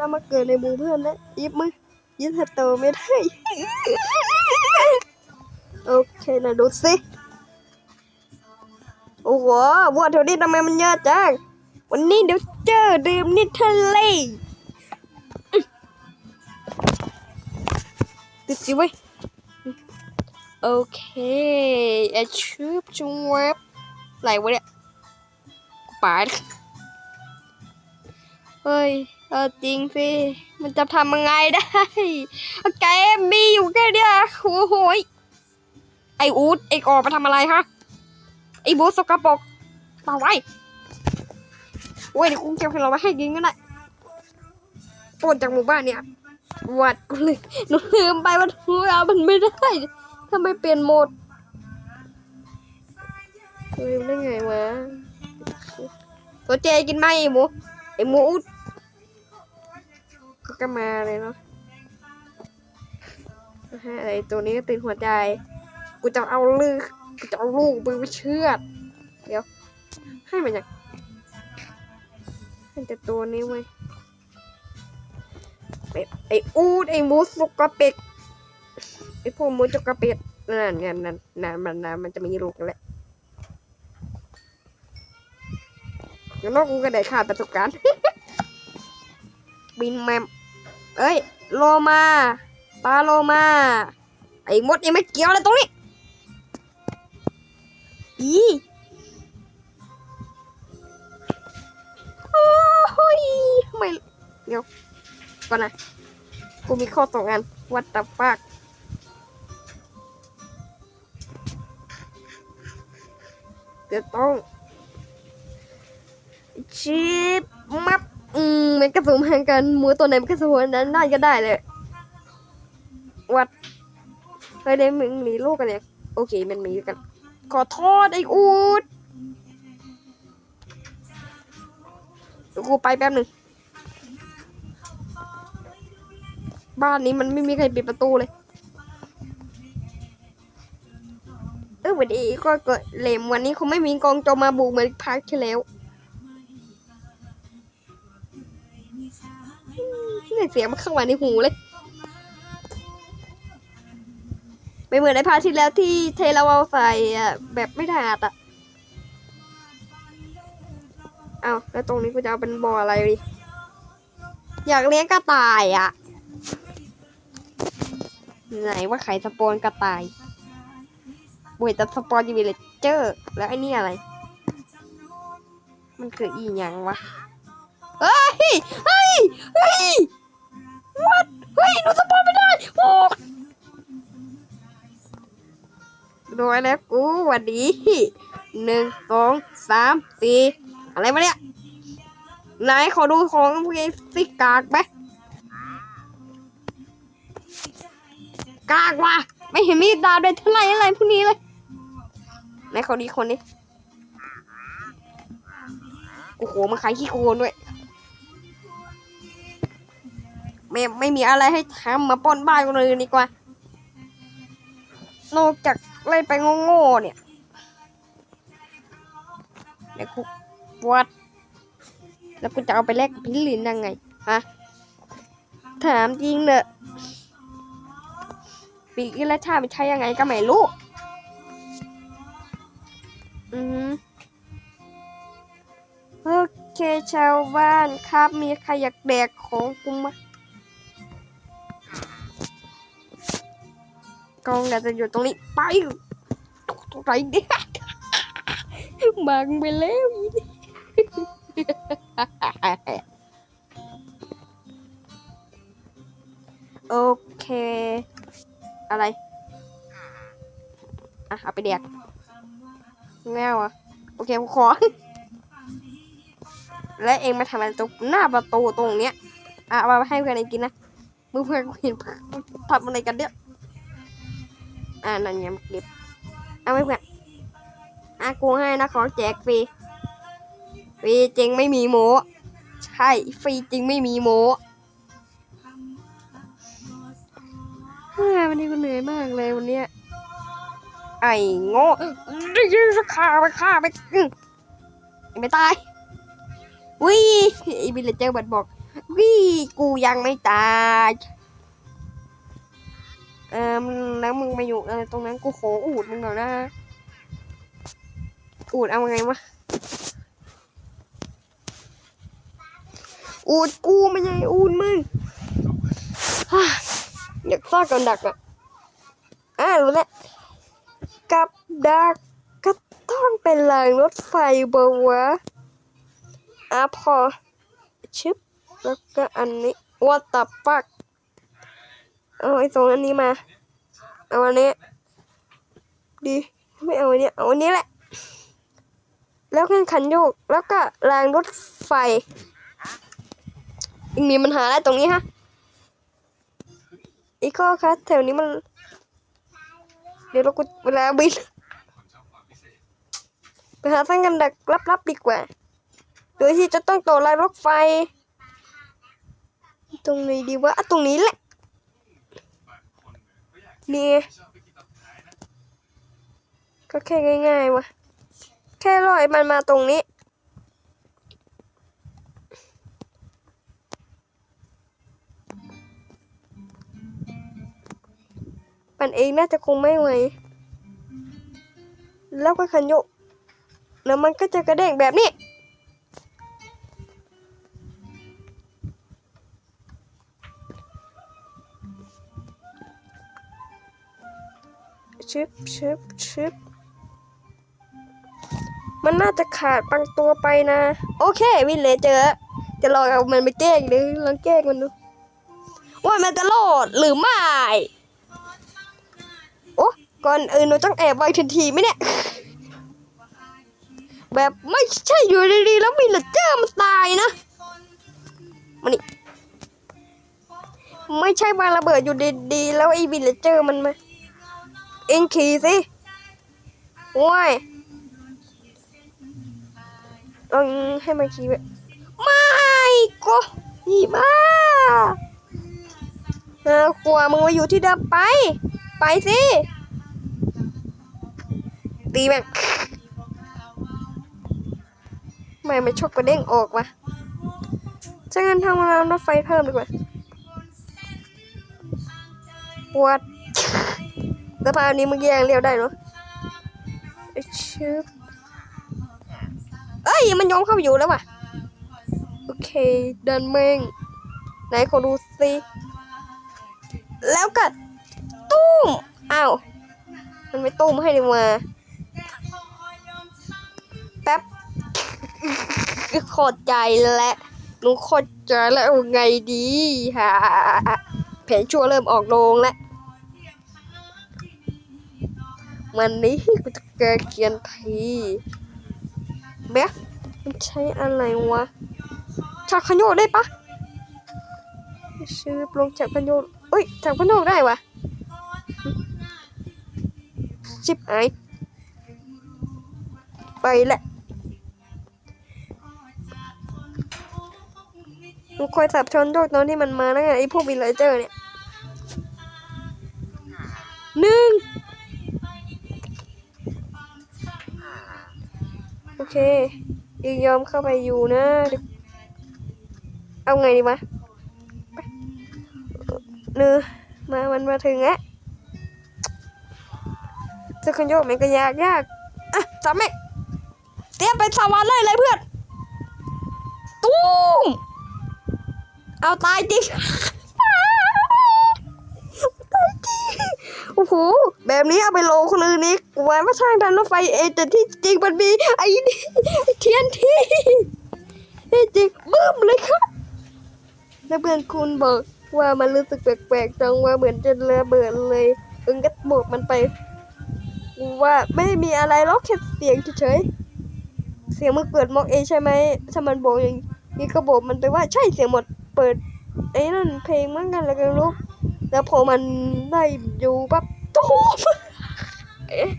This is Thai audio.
เรามาเกิดในหมู่เพื่อนแล้วยิบมือยิบสโตวไม่ได้ โอเคนะดูสิ โอ้โหวัวแถวนี้ทำไมมันเยอะจัง วันนี้เดี๋ยวเจอดื่มนิทะเลติดสิเว้ยโอเคไอชืบชงเว็บไหลวะเนี่ยกูปาดเฮ้ย เออจริงสิมันจะทำยังไงได้เกมมีอยู่แค่เนี้ยโอ้โหไออูดไอออกมาทำอะไรฮะ ไอบูสกปรกมาไว้โอ้ยเดี๋ยวกูเก็บให้เราไว้ให้กินก็ได้ปล้นจากหมู่บ้านเนี่ยวัดกูเลยหนูลืมไปว่าทูเอามันไม่ได้ทำไมเปลี่ยนโหมดลืมได้ไงวะตัวเจกินไหมไอหมูไอหมูอุด ก็มาเลยเนาะนะฮะไอตัวนี้ก็ตื่นหัวใจ กูจะเอาลือกูจะเอาลูกมึงไปเชือด เดี๋ยว ให้มันอย่างให้แต่ตัวนี้ไว้ยเป็ดไอ้อูดไอ้มูสกปรกไอ้พวกมูจกกระเป็ดนั่นไงนั่นนั่นมันนั่นมันจะมีลูกกันแหละอย่างนอกกูก็ได้ขาดประสบการณ์บินแมม เอ้ยโลมาปลาโลมา ไอ้มดยังไม่เกี่ยวเลยตรงนี้ อีโอ้ยไม่เดี๋ยวก่อนนะ กูมีข้อตกงานวัดตับปากเดี๋ยวต้องชิปมับ อืมมันกระสุนแห่งกันหมูตัวไหนมันกระสุนนั้นได้ก็ได้เลย วัดเฮ้ยได้มึงมีลูกกันเนี่ยโอเคมันมีกัน ขอโทษไอ้อูดดูไปแป๊บหนึ่งบ้านนี้มันไม่มีใครปิดประตูเลย เออวันนี้ก็เกิดเลมวันนี้คงไม่มีกองโจมมาบุกเหมือนพักที่แล้ว เนี่ยเสียงมันเข้ามาในหูเลยไม่เหมือนในพาร์ทที่แล้วที่เทเราเอาใส่อะแบบไม่ถนัดอะเอาแล้วตรงนี้กูจะเอาเป็นบ่ออะไรดิอยากเลี้ยงกระต่ายอะ ไหนว่าไข่สปอนกระต่ายบวยแต่สปอนยูวิเลเจอร์ แล้วไอ้นี่อะไร มันคืออีหยังวะ เฮ้ย เฮ้ย เฮ้ย โดยแล้วกูหวันดีหนึ่งสองสามสี่อะไรมาเนี่ยไหนขอดูของพวกนี้สิกากไหมกากว่ะไม่เห็นมีดดาวเลยเท่าไรอะไรพวกนี้เลยไหนขอดีคนนี้โอ้โหมันขายขี้โคลนด้วยไม่ไม่มีอะไรให้ทำมาป้นบ้านกันเลยดีกว่า นอกจาก ไล่ไปโง่ๆเนี่ยเดี๋ยวกูวัดแล้วกูจะเอาไปแลกพิลินยังไงฮะถามจริงเนอะปีกและชาไม่ใช่ยังไงก็ไม่รู้อืมโอเคชาวบ้านครับมีใครอยากแดกของกูม กองอาจะอยู่ตรงนี้ไปตรงไหนเนี่ยบังไปแล้วอีนี่โอเค อะไร อะ เอาไปเดียกแง่วอะโอเคผมขอ และเองมาทำอะไรตรงหน้าประตูตรงเนี้ย อะมาให้เพื่อนกินนะมือเพื่อนกูเห็นทำอะไรกันเนี่ย อ่านั่นไงเก็บเอาไปเพื่อนอะกูให้นะของแจกฟรีฟรีจริงไม่มีโมใช่ฟรีจริงไม่มีโมเฮ้ยวันนี้กูเหนื่อยมากเลยวันเนี้ยไอ้โง่ได้ยินสักขาไปฆ่าไปไม่ตายวิไอ้บิลเลเจอร์บัดบอกวิกูยังไม่ตาย เออแล้วมึงมาอยู่อะไรตรงนั้นกูขออูดมึงหน่อยนะ อูดเอาไงวะ อูดกูไม่ใช่อูดมึงอยากซ่ากันดักอะอ่ารู้แล้วกับดักก็ต้องเป็นรางรถไฟบวะอะพอชึบแล้วก็อันนี้ what the fuck เอาไอ้สองอันนี้มา เอาอันนี้ ดี ไม่เอาอันนี้ เอาอันนี้แหละ แล้วเครื่องขันโยก แล้วก็รางรถไฟมีปัญหาอะไรตรงนี้ฮะ อีกข้อคะแถวนี้มัน เดี๋ยวเรากูเวลาบินไปหาทางกันดักลับๆดีกว่า โดยที่จะต้องต่อรางรถไฟ ตรงไหนดีวะอะตรงนี้แหละ นี่ ก็แค่ง่ายๆวะแค่ลอยมันมาตรงนี้ มันเองน่าจะคงไม่ไหว แล้วก็คันโยกแล้วมันก็จะกระเด้งแบบนี้ ชึบชึบชึบมันน่าจะขาดบางตัวไปนะ โอเควินเลเจอจะลองเอามันไปแกล้งดูลองแกล้งมันดู ว่ามันจะรอดหรือไม่ โอ้ก่อนอื่นเราต้องแอบไว้ทันทีไหมเนี่ย แบบไม่ใช่อยู่ดีๆแล้ววินเลเจอร์มันตายนะมานี่ไม่ใช่วาระเบิดอยู่ดีๆแล้วไอ้วินเลเจอร์มันมา เอ็งขี่สิโว้ยลองให้มันขี่ไปไม่ก็อีบ้าน่ากลัวมึงมาอยู่ที่เดิมไป ไปสิ ตีแม่งไม่ไม่ชกกระเด้งออกวะจะงั้นทำรางรถไฟเพิ่มดีกว่าปวด สะพานนี้มึงแยงเลี้ยวได้เนาะไอ้ชึบเอ้ย มันยอมเข้าไปอยู่แล้วว่ะ โอเคเดินเมงไหนขอดูสิแล้วก็ตุ้มอ้าวมันไม่ตุ้มให้ดีกว่าแป๊บโคตรใจแล้วลุงโคตรใจแล้วไงดีฮะแผนชั่วเริ่มออกโรงแล้ว มันนี้กูจะแกเขียนทีเบ๊ะมันใช้อะไรวะจับขยโยได้ปะชื่อปลงจับขยโยเอ้ยจับขยโยได้วะชิบหายไปแหละมึงคอยสับชนโยกตอนที่มันมาแล้วไงไอพวกวิลเลเจอร์เนี่ย ยังยอมเข้าไปอยู่นะ เอาไงดีวะเนื้อมามันมาถึงแล้วจะขยโยกมันก็ยากยากอะจับแม่เตรียมไปสวรรค์เลยเลยเพื่อน ตุ้มเอาตายจริง หแบบนี้เอาไปโลคนอื่นนี่กวนว่าช่างทันรถไฟเองแต่ที่จริงมันมีไอ้นี่เทียนที่ที่จริงบึ้มเลยครับแล้วเพื่อนคุณบอกว่ามันรู้สึกแปลกๆจังว่าเหมือนจะระเบิดเลยอึงก็บอกมันไป ว่าไม่มีอะไรหรอกแค่เสียงเฉยๆเสียงมันเปิดมอกเอใช่ไหมถ้ามันบอกอย่างนี้ก็บอกมันไปว่าใช่เสียงหมดเปิดไอ้นั่นเพลงเหมือนกันแล้วกันลูกแล้วพอมันได้อยู่ปั๊บ ตูมเอ๊ะ